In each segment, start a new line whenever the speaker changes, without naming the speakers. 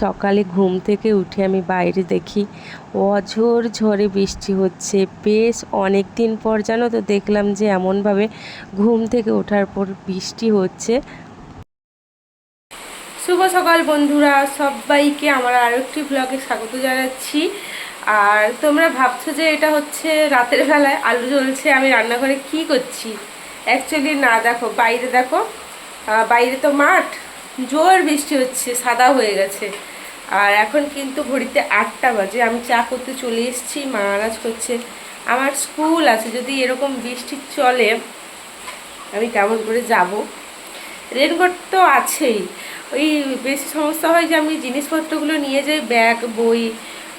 সকালে ঘুম থেকে উঠে আমি বাইরে দেখি অঝোর ঝড়ে বৃষ্টি হচ্ছে। বেশ অনেক দিন পর জানো তো দেখলাম যে এমনভাবে ঘুম থেকে ওঠার পর বৃষ্টি হচ্ছে।
শুভ সকাল বন্ধুরা, সবাইকে আমার আরও একটি ব্লগে স্বাগত জানাচ্ছি। আর তোমরা ভাবছ যে এটা হচ্ছে রাতের বেলায় আলু জ্বলছে, আমি রান্নাঘরে কি করছি? অ্যাকচুয়ালি না, দেখো, বাইরে দেখো। বাইরে তো মাঠ জোর বৃষ্টি হচ্ছে, সাদা হয়ে গেছে। আর এখন কিন্তু ঘড়িতে আটটা বাজে। আমি চা করতে চলে এসেছি, মা আনাজ করছে। আমার স্কুল আছে, যদি এরকম বৃষ্টি চলে, আমি কেমন করে যাব? রেনকোট তো আছেই। ওই বেশি সমস্যা হয় যে আমি জিনিসপত্রগুলো নিয়ে যাই, ব্যাগ, বই,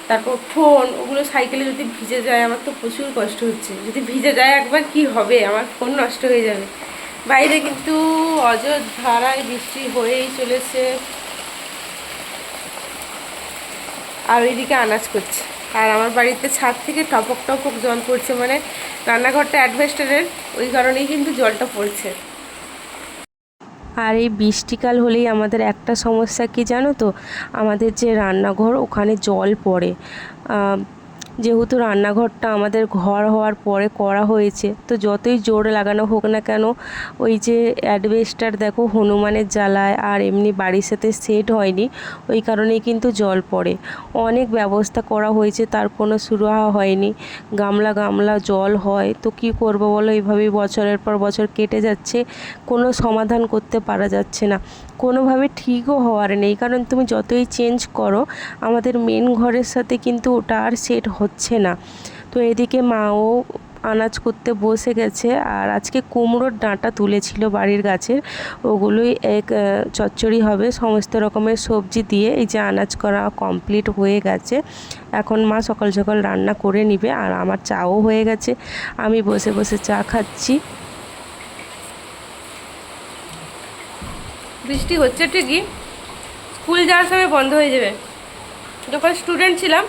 তারপর ফোন ওগুলো সাইকেলে যদি ভিজে যায়, আমার তো প্রচুর কষ্ট হচ্ছে। যদি ভিজে যায় একবার কি হবে? আমার ফোন নষ্ট হয়ে যাবে। বাইরে কিন্তু অযোধ্যারায় বৃষ্টি হয়েই চলেছে। আর ওইদিকে আনাজ করছে। আর আমার বাড়িতে ছাদ থেকে টপক টপক জল পড়ছে মানে রান্নাঘরটা অ্যাডভেস্টারের, ওই কারণেই কিন্তু জলটা পড়ছে।
আর এই বৃষ্টিকাল হলেই আমাদের একটা সমস্যা কি জানো তো? আমাদের যে রান্নাঘর, ওখানে জল পড়ে। যেহেতু রান্নাঘরটা আমাদের ঘর হওয়ার পরে করা হয়েছে, তো যতই জোর লাগানো হোক না কেন, ওই যে অ্যাডভেস্টার দেখো হনুমানের জ্বালায় আর এমনি বাড়ির সাথে সেট হয়নি, ওই কারণেই কিন্তু জল পড়ে। অনেক ব্যবস্থা করা হয়েছে, তার কোনো সুরাহা হয়নি। গামলা গামলা জল হয়, তো কি করব বলো? এইভাবেই বছরের পর বছর কেটে যাচ্ছে, কোনো সমাধান করতে পারা যাচ্ছে না। কোনোভাবে ঠিকও হওয়ার নেই, কারণ তুমি যতই চেঞ্জ করো, আমাদের মেন ঘরের সাথে কিন্তু ওটা আর সেট হচ্ছে না। তো এদিকে মাও আনাজ করতে বসে গেছে আর আজকে কুমড়োর ডাঁটা তুলেছিল বাড়ির গাছের। ওগুলোই এক চচ্চড়ি হবে। সমস্ত রকমের সবজি দিয়ে এই যে আনাজ করা কমপ্লিট হয়ে গেছে। এখন মা সকাল সকাল রান্না করে নিবে আর আমার চাও হয়ে গেছে। আমি বসে বসে চা খাচ্ছি।
বৃষ্টি হচ্ছে ঠিকই। স্কুল যাওয়ার সময় বন্ধ হয়ে যাবে। যখন স্টুডেন্ট ছিলাম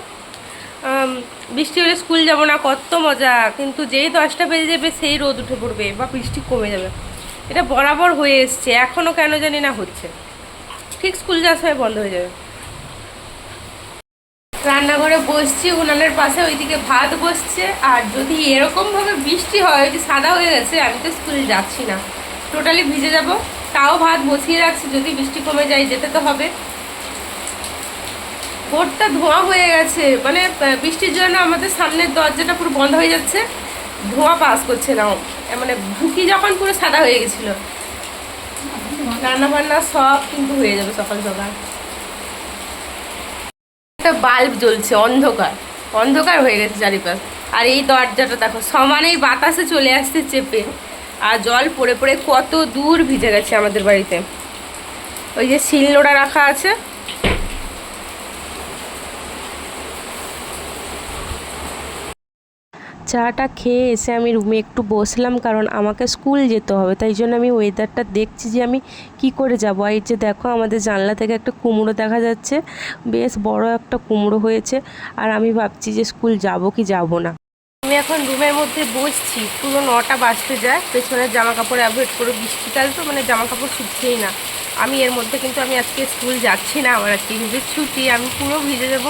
বৃষ্টি হলে স্কুল যাব না, কত মজা। কিন্তু যেই দশটা বেজে যাবে, সেই রোদ উঠে পড়বে। বা বৃষ্টি কমে যাবে। এটা বরাবর হয়ে এসছে। এখনও কেন জানি না হচ্ছে। ঠিক স্কুল যাওয়ার সময় বন্ধ হয়ে যাবে। রান্নাঘরে বসছি, উনানের পাশে ওইদিকে ভাত বসছে। আর যদি এরকমভাবে বৃষ্টি হয় যে সাদা হয়ে গেছে, আমি তো স্কুলে যাচ্ছি না। টোটালি ভিজে যাব। তাও ভাত বসিয়ে রাখছি। যদি বৃষ্টি কমে যায়, যেতে তো হবে। বোর্ডটা ধোঁয়া হয়ে গেছে। মানে বৃষ্টির জন্য আমাদের সামনের দরজাটা পুরো বন্ধ হয়ে যাচ্ছে। ধোঁয়া পাস করছে না মানে ঢুকি যখন পুরো সাদা হয়ে গেছিল। রান্না বান্না সব কিন্তু হয়ে যাবে সকাল সকাল। একটা বাল্ব জ্বলছে, অন্ধকার। অন্ধকার হয়ে গেছে চারিপাশ। আর এই দরজাটা দেখো, সমানেই বাতাসে চলে আসছে চেপে। আর জল পড়ে পড়ে কত দূর ভিজে গেছে আমাদের বাড়িতে। ওই যে শিলনোড়া রাখা আছে
চাটা খেয়ে এসে আমি রুমে একটু বসলাম, কারণ আমাকে স্কুল যেতে হবে। তাই জন্য আমি ওয়েদারটা দেখছি যে আমি কি করে যাব। এই যে দেখো, আমাদের জানলা থেকে একটা কুমড়ো দেখা যাচ্ছে। বেশ বড় একটা কুমড়ো হয়েছে। আর আমি ভাবছি যে স্কুল যাব কি যাব না।
আমি এখন রুমের মধ্যে বসছি। পুরো নটা বাজতে যায়। পেছনের জামা কাপড় অ্যাভয়েড করে বৃষ্টিকাল তো মানে জামা কাপড় শুকছেই না। আমি এর মধ্যে কিন্তু আমি আজকে স্কুল যাচ্ছি না। আমার আজকে কিন্তু ছুটি। আমি পুরো ভিজে যাব।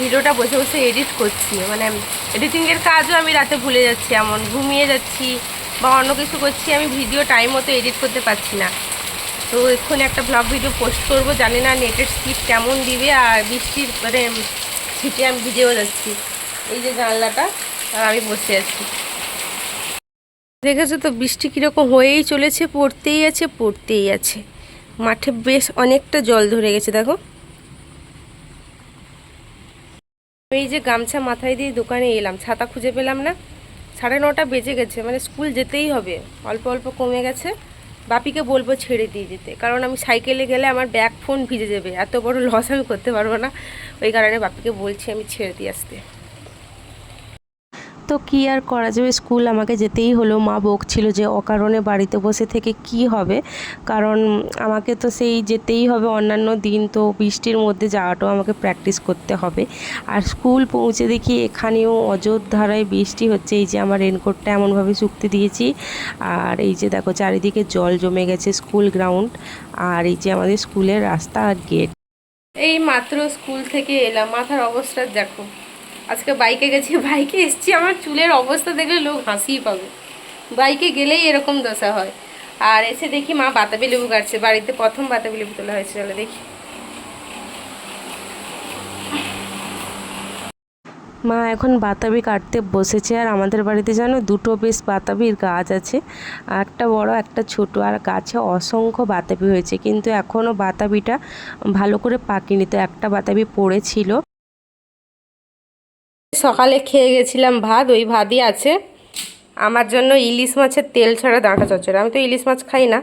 ভিডিওটা বসে বসে এডিট করছি মানে এডিটিংয়ের কাজও আমি রাতে ভুলে যাচ্ছি, এমন ঘুমিয়ে যাচ্ছি বা অন্য কিছু করছি, আমি ভিডিও টাইম মতো এডিট করতে পারছি না। তো এক্ষুনি একটা ব্লগ ভিডিও পোস্ট করব, জানি না নেটের স্পিড কেমন দিবে আর বৃষ্টির মানে ছিটে আমি ভিজেও যাচ্ছি। এই যে জানলাটা আমি বসে আছি। দেখেছ তো, বৃষ্টি কীরকম হয়েই চলেছে, পড়তেই আছে পড়তেই আছে। মাঠে বেশ অনেকটা জল ধরে গেছে, দেখো। এই যে গামছা মাথায় দিয়ে দোকানে এলাম, ছাতা খুঁজে পেলাম না। সাড়ে নটা বেজে গেছে মানে স্কুল যেতেই হবে। অল্প অল্প কমে গেছে। বাপিকে বলব ছেড়ে দিয়ে যেতে, কারণ আমি সাইকেলে গেলে আমার ব্যাগ ফোন ভিজে যাবে। এত বড় লস আমি করতে পারব না। ওই কারণে বাপিকে বলছি আমি ছেড়ে দিয়ে আসতে
তো কি আর করা যাবে? স্কুল আমাকে যেতেই হলো। মা বকছিল যে, অকারণে বাড়িতে বসে থেকে কি হবে? কারণ আমাকে তো সেই যেতেই হবে অন্যান্য দিন, তো বৃষ্টির মধ্যে যাওয়াটাও আমাকে প্র্যাকটিস করতে হবে। আর স্কুল পৌঁছে দেখি এখানেও অযোধ্যারায় বৃষ্টি হচ্ছে। এই যে আমার রেনকোটটা এমনভাবে শুকতে দিয়েছি। আর এই যে দেখো, চারিদিকে জল জমে গেছে স্কুল গ্রাউন্ড আর এই যে আমাদের স্কুলের রাস্তা আর গেট
এই মাত্র স্কুল থেকে এলাম। মাথার অবস্থা দেখো। আজকে বাইকে গেছি, বাইকে এসছি, আমার চুলের অবস্থা দেখলে লোক হাসিই পাবে। বাইকে গেলেই এরকম দশা হয়। আর এসে দেখি মা বাতাবি লেবু কাটছে বাড়িতে প্রথম বাতাবি লেবু তোলা হয়েছে, চলো দেখি।
মা এখন বাতাবি কাটতে বসেছে, আর আমাদের বাড়িতে জানো দুটো বেশ বাতাবির গাছ আছে। একটা বড়, একটা ছোট, আর গাছে অসংখ্য বাতাবি হয়েছে। কিন্তু এখনও বাতাবিটা ভালো করে পাকেনি। তো একটা বাতাবি পড়েছিল
সকালে খেয়ে গেছিলাম ভাত, ওই ভাতই আছে। আমার জন্য ইলিশ মাছের তেল ছাড়া ডাঁটা চচ্চড়ি। আমি তো ইলিশ মাছ খাই না।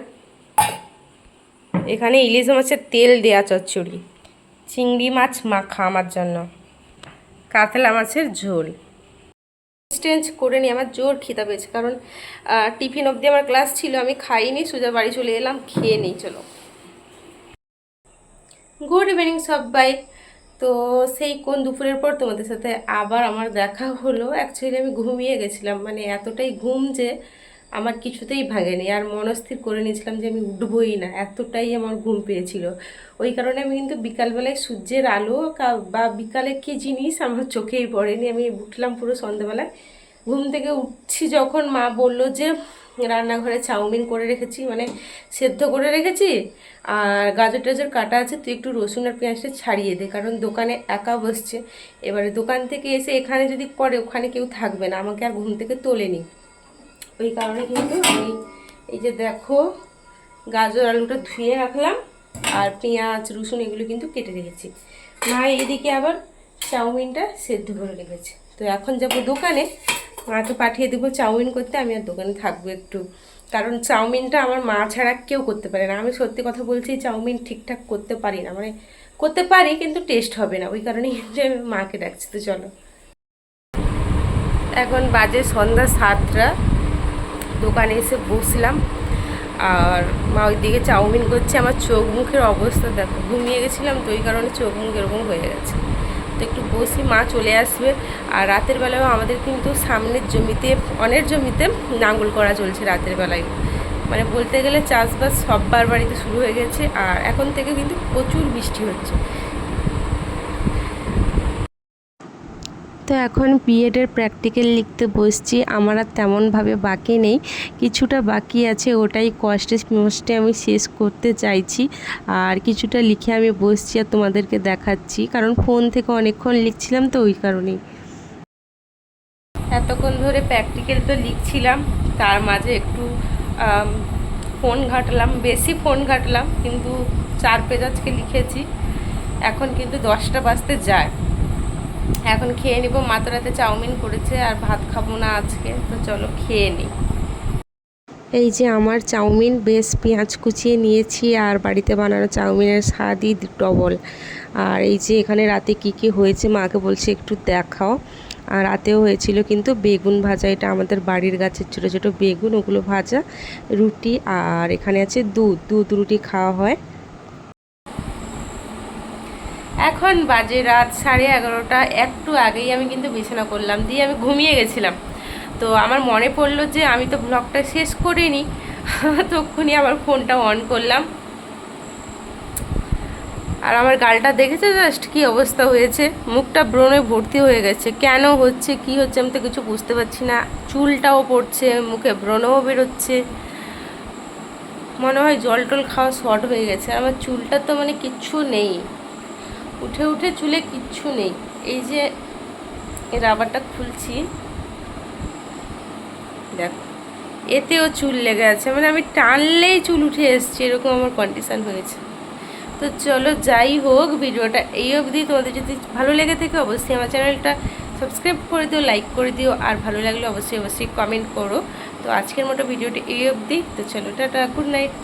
এখানে ইলিশ মাছের তেল দেয়া চচ্চড়ি। চিংড়ি মাছ মাখা আমার জন্য। কাতলা মাছের ঝোল। চেঞ্জ করে নিই আমার জোর খিদা পেয়েছে। কারণ টিফিন অবধি আমার ক্লাস ছিল, আমি খাইনি, সোজা বাড়ি চলে এলাম, খেয়ে নিই, চলো। গুড ইভিনিং সব সবাই তো সেই কোন দুপুরের পর তোমাদের সাথে আবার আমার দেখা হলো? অ্যাকচুয়ালি আমি ঘুমিয়ে গেছিলাম মানে এতটাই ঘুম যে আমার কিছুতেই ভাঙেনি আর মনস্থির করে নিয়েছিলাম যে আমি উঠবই না, এতটাই আমার ঘুম পেয়েছিল। ওই কারণে আমি কিন্তু বিকালবেলায় সূর্যের আলো বা বিকালে কি জিনিস আমার চোখেই পড়েনি। আমি উঠলাম পুরো সন্ধ্যাবেলায়। ঘুম থেকে উঠছি যখন মা বলল যে রান্নাঘরে চাউমিন করে রেখেছি মানে সেদ্ধ করে রেখেছি। আর গাজর টাজর কাটা আছে, তুই একটু রসুন আর পেঁয়াজটা ছাড়িয়ে দে, কারণ দোকানে একা বসছে। এবারে দোকান থেকে এসে এখানে যদি করে, ওখানে কেউ থাকবে না, আমাকে আর ঘুম থেকে তোলেনি। ওই কারণে কিন্তু আমি এই যে দেখো, গাজর আলুটা ধুয়ে রাখলাম, আর পেঁয়াজ, রসুন এগুলো কিন্তু কেটে রেখেছি। মা এদিকে আবার চাউমিনটা সেদ্ধ করে রেখেছে। তো এখন যাব দোকানে মাকে পাঠিয়ে দেবো, চাউমিন করতে আমি আর দোকানে থাকব একটু। কারণ চাউমিনটা আমার মা ছাড়া কেউ করতে পারে না। আমি সত্যি কথা বলছি, চাউমিন ঠিকঠাক করতে পারি না। মানে করতে পারি, কিন্তু টেস্ট হবে না। ওই কারণেই যে আমি মাকে ডাকছি, তো চলো। এখন বাজে সন্ধ্যা সাতটা। দোকানে এসে বসলাম। আর মা ওইদিকে চাউমিন করছে। আমার চোখ মুখের অবস্থা দেখো, ঘুমিয়ে গেছিলাম তো, ওই কারণে চোখ মুখ এরকম হয়ে গেছে। তো একটু বসি মা চলে আসবে। আর রাতের বেলায়ও আমাদের কিন্তু সামনের জমিতে অনেক জমিতে নাঙ্গল করা চলছে রাতের বেলায়। মানে বলতে গেলে চাষবাস সববার বাড়িতে শুরু হয়ে গেছে, আর এখন থেকে কিন্তু প্রচুর বৃষ্টি হচ্ছে।
তো এখন বিএডের প্র্যাকটিক্যাল লিখতে বসছি, আমার আর তেমনভাবে বাকি নেই, কিছুটা বাকি আছে, ওটাই কষ্টে মোস্টে আমি শেষ করতে চাইছি, আর কিছুটা লিখে আমি বসছি আর তোমাদেরকে দেখাচ্ছি, কারণ ফোন থেকে অনেকক্ষণ লিখছিলাম তো ওই কারণেই।
এতক্ষণ ধরে প্র্যাকটিক্যাল তো লিখছিলাম, তার মাঝে একটু ফোন ঘাটলাম, বেশি ফোন ঘাটলাম, কিন্তু চার পেজ আজকে লিখেছি, এখন কিন্তু দশটা বাজতে যায়। এখন খেয়ে নিব। মাত্র রাতে চাউমিন করেছে আর ভাত খাব না আজকে, তো চলো খেয়ে নিই
এই যে আমার চাউমিন, বেশ পেঁয়াজ কুচিয়ে নিয়েছি আর বাড়িতে বানানো চাউমিনের স্বাদই ডবল। আর এই যে এখানে রাতে কি কি হয়েছে মাকে বলছে একটু দেখাও। আর রাতেও হয়েছিল কিন্তু বেগুন ভাজা, এটা আমাদের বাড়ির গাছের ছোটো ছোটো বেগুন, ওগুলো ভাজা, রুটি আর এখানে আছে দুধ। দুধ রুটি খাওয়া হয়।
এখন বাজে রাত সাড়ে এগারোটা একটু আগেই আমি কিন্তু বিছানা করলাম, দিয়ে আমি ঘুমিয়ে গেছিলাম। তো আমার মনে পড়ল যে আমি তো ব্লগটা শেষ করিনি তখনই আমার ফোনটা অন করলাম। আর আমার গালটা দেখেছে জাস্ট কি অবস্থা হয়েছে? মুখটা ব্রণে ভর্তি হয়ে গেছে। কেন হচ্ছে, কি হচ্ছে আমি তো কিছু বুঝতে পারছি না। চুলটাও পড়ছে, মুখে ব্রণও বেরোচ্ছে। মনে হয় জল টল খাওয়া শর্ট হয়ে গেছে। আমার চুলটা তো মানে কিচ্ছু নেই। উঠে উঠে চুলে কিচ্ছু নেই। এই যে রাবারটা খুলছি। দেখো, এতেও চুল লেগে আছে। মানে আমি টানলেই চুল উঠে এসছে, এরকম আমার কন্ডিশন হয়েছে। তো চলো যাই হোক, ভিডিওটা এই অবধি। তোমাদের যদি ভালো লেগে থাকে, অবশ্যই আমার চ্যানেলটা সাবস্ক্রাইব করে দিও লাইক করে দিও। আর ভালো লাগলে অবশ্যই অবশ্যই কমেন্ট করো। তো আজকের মতো ভিডিওটা এই অবধি। তো চলো, টাটা গুড নাইট